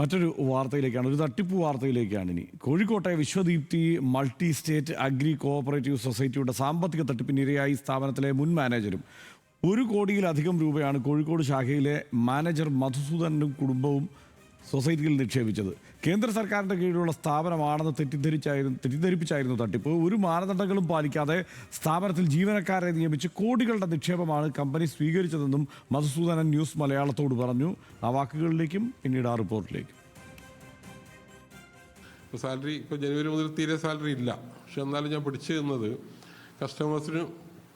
മറ്റൊരു വാർത്തയിലേക്കാണ് ഒരു തട്ടിപ്പ് വാർത്തയിലേക്കാണ് ഇനി. കോഴിക്കോട്ടെ Vishwadeepthi multi state agri cooperative സൊസൈറ്റിയുടെ സാമ്പത്തിക തട്ടിപ്പിന് ഇരയായി സ്ഥാപനത്തിലെ മുൻ മാനേജരും. ഒരു കോടിയിലധികം രൂപയാണ് കോഴിക്കോട് ശാഖയിലെ മാനേജർ മധുസൂദനും കുടുംബവും സൊസൈറ്റിയിൽ നിക്ഷേപിച്ചത്. കേന്ദ്ര സർക്കാരിന്റെ കീഴിലുള്ള സ്ഥാപനമാണെന്ന് തെറ്റിദ്ധരിച്ചായിരുന്നു തെറ്റിദ്ധരിപ്പിച്ചായിരുന്നു തട്ടിപ്പ്. ഒരു മാനദണ്ഡങ്ങളും പാലിക്കാതെ സ്ഥാപനത്തിൽ ജീവനക്കാരെ നിയമിച്ച് കോടികളുടെ നിക്ഷേപമാണ് കമ്പനി സ്വീകരിച്ചതെന്നും മധുസൂദനൻ ന്യൂസ് മലയാളത്തോട് പറഞ്ഞു. ആ വാക്കുകളിലേക്കും പിന്നീട് ആ റിപ്പോർട്ടിലേക്കും. ഇപ്പോൾ സാലറി ഇപ്പോൾ ജനുവരി മുതൽ തീരെ സാലറി ഇല്ല. പക്ഷെ എന്നാലും ഞാൻ പിടിച്ചു തന്നത് കസ്റ്റമേഴ്സിന്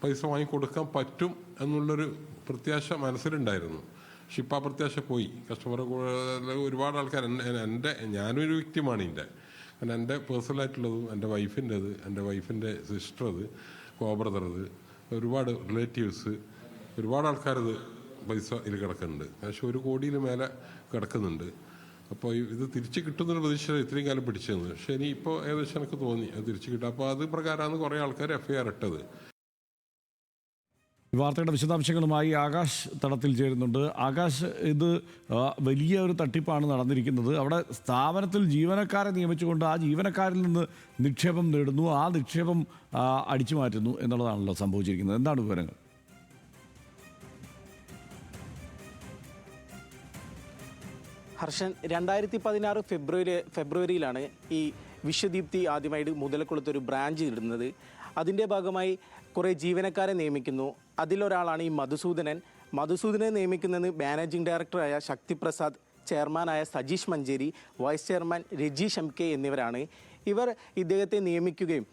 പൈസ വാങ്ങിക്കൊടുക്കാൻ പറ്റും എന്നുള്ളൊരു പ്രത്യാശ മനസ്സിലുണ്ടായിരുന്നു. പക്ഷെ ഇപ്പോൾ പ്രത്യാശ പോയി. കസ്റ്റമറെ കൂടെ ഒരുപാട് ആൾക്കാർ എന്റെ എന്റെ ഞാനൊരു വ്യക്തിമാണ് ഇതിന്റെ കാരണം എന്റെ പേഴ്സണലായിട്ടുള്ളതും എന്റെ വൈഫിന്റെത് എന്റെ വൈഫിന്റെ സിസ്റ്ററത് കോബ്രദറത് ഒരുപാട് റിലേറ്റീവ്സ് ഒരുപാട് ആൾക്കാരത് പൈസ ഇതിൽ കിടക്കുന്നുണ്ട്. പക്ഷെ ഒരു കോടിയിൽ മേലെ കിടക്കുന്നുണ്ട്. അപ്പോൾ ഇത് തിരിച്ച് കിട്ടുന്നൊരു പ്രതീക്ഷ ഇത്രയും കാലം പിടിച്ചത്. പക്ഷേ ഇനി ഇപ്പോൾ ഏകദേശം എനിക്ക് തോന്നി അത് തിരിച്ച് കിട്ടും. അപ്പോൾ അത് പ്രകാരമാണ് കുറേ ആൾക്കാർ എഫ് ഐ ആർ ഇട്ടത്. വാർത്തയുടെ വിശദാംശങ്ങളുമായി ആകാശ് തടത്തിൽ ചേരുന്നുണ്ട്. ആകാശ് ഇത് വലിയ ഒരു തട്ടിപ്പാണ് നടന്നിരിക്കുന്നത്. അവിടെ സ്ഥാപനത്തിൽ ജീവനക്കാരെ നിയമിച്ചുകൊണ്ട് ആ ജീവനക്കാരിൽ നിന്ന് നിക്ഷേപം നേടുന്നു. ആ നിക്ഷേപം അടിച്ചു മാറ്റുന്നു എന്നുള്ളതാണല്ലോ സംഭവിച്ചിരിക്കുന്നത്. എന്താണ് വിവരങ്ങൾ? ഹർഷൻ രണ്ടായിരത്തി പതിനാറ് ഫെബ്രുവരി ഫെബ്രുവരിയിലാണ് ഈ വിശ്വദീപ്തി ആദ്യമായിട്ട് മുതലക്കുളത്ത് ഒരു ബ്രാഞ്ച് ഇടുന്നത്. അതിന്റെ ഭാഗമായി കുറേ ജീവനക്കാരെ നിയമിക്കുന്നു. അതിലൊരാളാണ് ഈ മധുസൂദനൻ. മധുസൂദനെ നിയമിക്കുന്നത് മാനേജിംഗ് ഡയറക്ടറായ ശക്തിപ്രസാദ് ചെയർമാനായ Sajeesh Manjeri vice chairman Rajeesh M K എന്നിവരാണ്. ഇവർ ഇദ്ദേഹത്തെ നിയമിക്കുകയും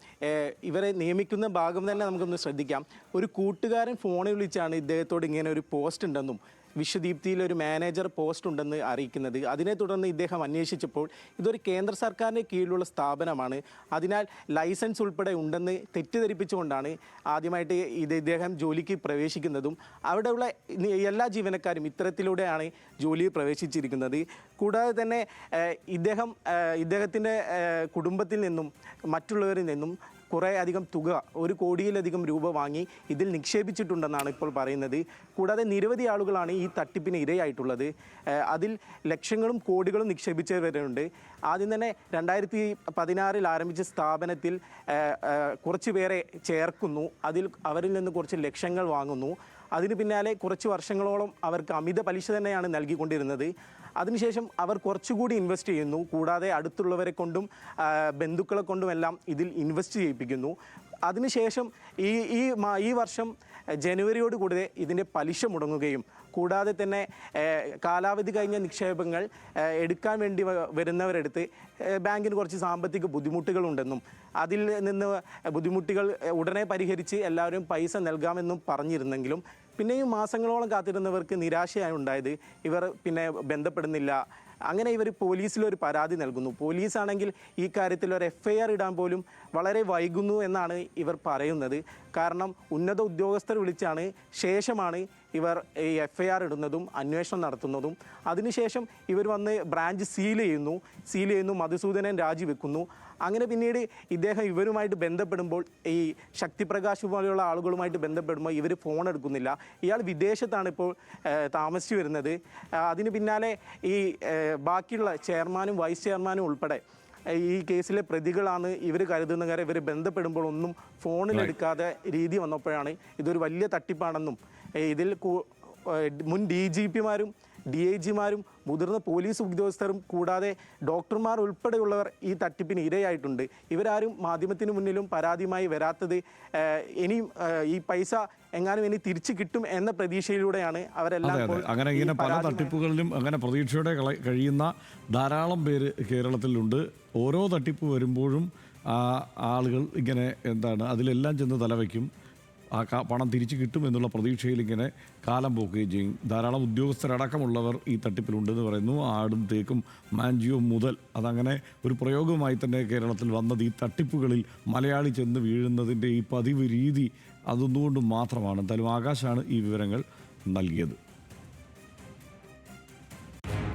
ഇവരെ നിയമിക്കുന്ന ഭാഗം തന്നെ നമുക്കൊന്ന് ശ്രദ്ധിക്കാം. ഒരു കൂട്ടുകാരൻ ഫോണിൽ വിളിച്ചാണ് ഇദ്ദേഹത്തോട് ഇങ്ങനെ ഒരു പോസ്റ്റ് ഉണ്ടെന്നും വിശ്വദീപ്തിയിൽ ഒരു മാനേജർ പോസ്റ്റ് ഉണ്ടെന്ന് അറിയിക്കുന്നത്. അതിനെ തുടർന്ന് ഇദ്ദേഹം അന്വേഷിച്ചപ്പോൾ ഇതൊരു കേന്ദ്ര സർക്കാരിന്റെ കീഴിലുള്ള സ്ഥാപനമാണ്. അതിനാൽ ലൈസൻസ് ഉൾപ്പെടെ ഉണ്ടെന്ന് തെറ്റിദ്ധരിപ്പിച്ചുകൊണ്ടാണ് ആദ്യമായിട്ട് ഇത് ഇദ്ദേഹം ജോലിക്ക് പ്രവേശിക്കുന്നതും അവിടെയുള്ള എല്ലാ ജീവനക്കാരും ഇത്തരത്തിലൂടെയാണ് ജോലിയിൽ പ്രവേശിച്ചിരിക്കുന്നത്. കൂടാതെ തന്നെ ഇദ്ദേഹം ഇദ്ദേഹത്തിന്റെ ഏഹ്, കുടുംബത്തിൽ നിന്നും മറ്റുള്ളവരിൽ നിന്നും കുറേ അധികം തുക ഒരു കോടിയിലധികം രൂപ വാങ്ങി ഇതിൽ നിക്ഷേപിച്ചിട്ടുണ്ടെന്നാണ് ഇപ്പോൾ പറയുന്നത്. കൂടാതെ നിരവധി ആളുകളാണ് ഈ തട്ടിപ്പിന് ഇരയായിട്ടുള്ളത്. അതിൽ ലക്ഷങ്ങളും കോടികളും നിക്ഷേപിച്ചവരുണ്ട്. ആദ്യം തന്നെ രണ്ടായിരത്തി പതിനാറിൽ ആരംഭിച്ച സ്ഥാപനത്തിൽ കുറച്ച് പേരെ ചേർക്കുന്നു. അതിൽ അവരിൽ നിന്ന് കുറച്ച് ലക്ഷങ്ങൾ വാങ്ങുന്നു. അതിന് പിന്നാലെ കുറച്ച് വർഷങ്ങളോളം അവർക്ക് അമിത പലിശ തന്നെയാണ് നൽകിക്കൊണ്ടിരുന്നത്. അതിനുശേഷം അവർ കുറച്ചുകൂടി ഇൻവെസ്റ്റ് ചെയ്യുന്നു. കൂടാതെ അടുത്തുള്ളവരെ കൊണ്ടും ബന്ധുക്കളെ കൊണ്ടുമെല്ലാം ഇതിൽ ഇൻവെസ്റ്റ് ചെയ്യിപ്പിക്കുന്നു. അതിനുശേഷം ഈ ഈ ഈ വർഷം ജനുവരിയോട് കൂടി ഇതിന്റെ പലിശ മുടങ്ങുകയും കൂടാതെ തന്നെ കാലാവധി കഴിഞ്ഞ നിക്ഷേപങ്ങൾ എടുക്കാൻ വേണ്ടി വരുന്നവരെടുത്ത് ബാങ്കിന് കുറച്ച് സാമ്പത്തിക ബുദ്ധിമുട്ടുകളുണ്ടെന്നും അതിൽ നിന്ന് ബുദ്ധിമുട്ടുകൾ ഉടനെ പരിഹരിച്ച് എല്ലാവരും പൈസ നൽകാമെന്നും പറഞ്ഞിരുന്നെങ്കിലും പിന്നെയും മാസങ്ങളോളം കാത്തിരുന്നവർക്ക് നിരാശയാണ് ഉണ്ടായത് ഇവർ പിന്നെ ബന്ധപ്പെടുന്നില്ല. അങ്ങനെ ഇവർ പോലീസിൽ ഒരു പരാതി നൽകുന്നു. പോലീസാണെങ്കിൽ ഈ കാര്യത്തിൽ ഒരു എഫ് ഐ ആർ ഇടാൻ പോലും വളരെ വൈകുന്നു എന്നാണ് ഇവർ പറയുന്നത്. കാരണം ഉന്നത ഉദ്യോഗസ്ഥർ വിളിച്ചാണ് ശേഷമാണ് ഇവർ ഈ എഫ് ഐ ആർ ഇടുന്നതും അന്വേഷണം നടത്തുന്നതും. അതിനുശേഷം ഇവർ വന്ന് ബ്രാഞ്ച് സീൽ ചെയ്യുന്നു. സീൽ ചെയ്യുന്നു. മധുസൂദനൻ രാജിവെക്കുന്നു. അങ്ങനെ പിന്നീട് ഇദ്ദേഹം ഇവരുമായിട്ട് ബന്ധപ്പെടുമ്പോൾ ഈ ശക്തിപ്രകാശ് പോലെയുള്ള ആളുകളുമായിട്ട് ബന്ധപ്പെടുമ്പോൾ ഇവർ ഫോൺ എടുക്കുന്നില്ല. ഇയാൾ വിദേശത്താണ് ഇപ്പോൾ താമസിച്ചു വരുന്നത്. അതിന് പിന്നാലെ ഈ ബാക്കിയുള്ള ചെയർമാനും വൈസ് ചെയർമാനും ഉൾപ്പെടെ ഈ കേസിലെ പ്രതികളാണ് ഇവർ കരുതുന്ന കാര്യം ഇവർ ബന്ധപ്പെടുമ്പോൾ ഒന്നും ഫോണിലെടുക്കാതെ രീതി വന്നപ്പോഴാണ് ഇതൊരു വലിയ തട്ടിപ്പാണെന്നും ഇതിൽ മുൻ ഡി ജി പിമാരും ഡി ഐ ജിമാരും മുതിർന്ന പോലീസ് ഉദ്യോഗസ്ഥരും കൂടാതെ ഡോക്ടർമാർ ഉൾപ്പെടെയുള്ളവർ ഈ തട്ടിപ്പിന് ഇരയായിട്ടുണ്ട്. ഇവരാരും മാധ്യമത്തിന് മുന്നിലും പരാതിയുമായി വരാത്തത് ഇനിയും ഈ പൈസ എങ്ങാനും ഇനി തിരിച്ചു കിട്ടും എന്ന പ്രതീക്ഷയിലൂടെയാണ് അവരെല്ലാം അങ്ങനെ ഇങ്ങനെ പല തട്ടിപ്പുകളിലും അങ്ങനെ പ്രതീക്ഷയോടെ കഴിയുന്ന ധാരാളം പേര് കേരളത്തിലുണ്ട്. ഓരോ തട്ടിപ്പ് വരുമ്പോഴും ആ ആളുകൾ ഇങ്ങനെ എന്താണ് അതിലെല്ലാം ചെന്ന് തലവയ്ക്കും. ആ പണം തിരിച്ചു കിട്ടും എന്നുള്ള പ്രതീക്ഷയിൽ ഇങ്ങനെ കാലം പോക്കുകയും ചെയ്യും. ധാരാളം ഉദ്യോഗസ്ഥരടക്കമുള്ളവർ ഈ തട്ടിപ്പിലുണ്ടെന്ന് പറയുന്നു. ആടും തേക്കും മാഞ്ചിയും മുതൽ അതങ്ങനെ ഒരു പ്രയോഗമായി തന്നെ കേരളത്തിൽ വന്നത് ഈ തട്ടിപ്പുകളിൽ മലയാളി ചെന്ന് വീഴുന്നതിന്റെ ഈ പതിവ് രീതി അതൊന്നുകൊണ്ട് മാത്രമാണ്. എന്തായാലും ആകാശാണ് ഈ വിവരങ്ങൾ നൽകിയത്.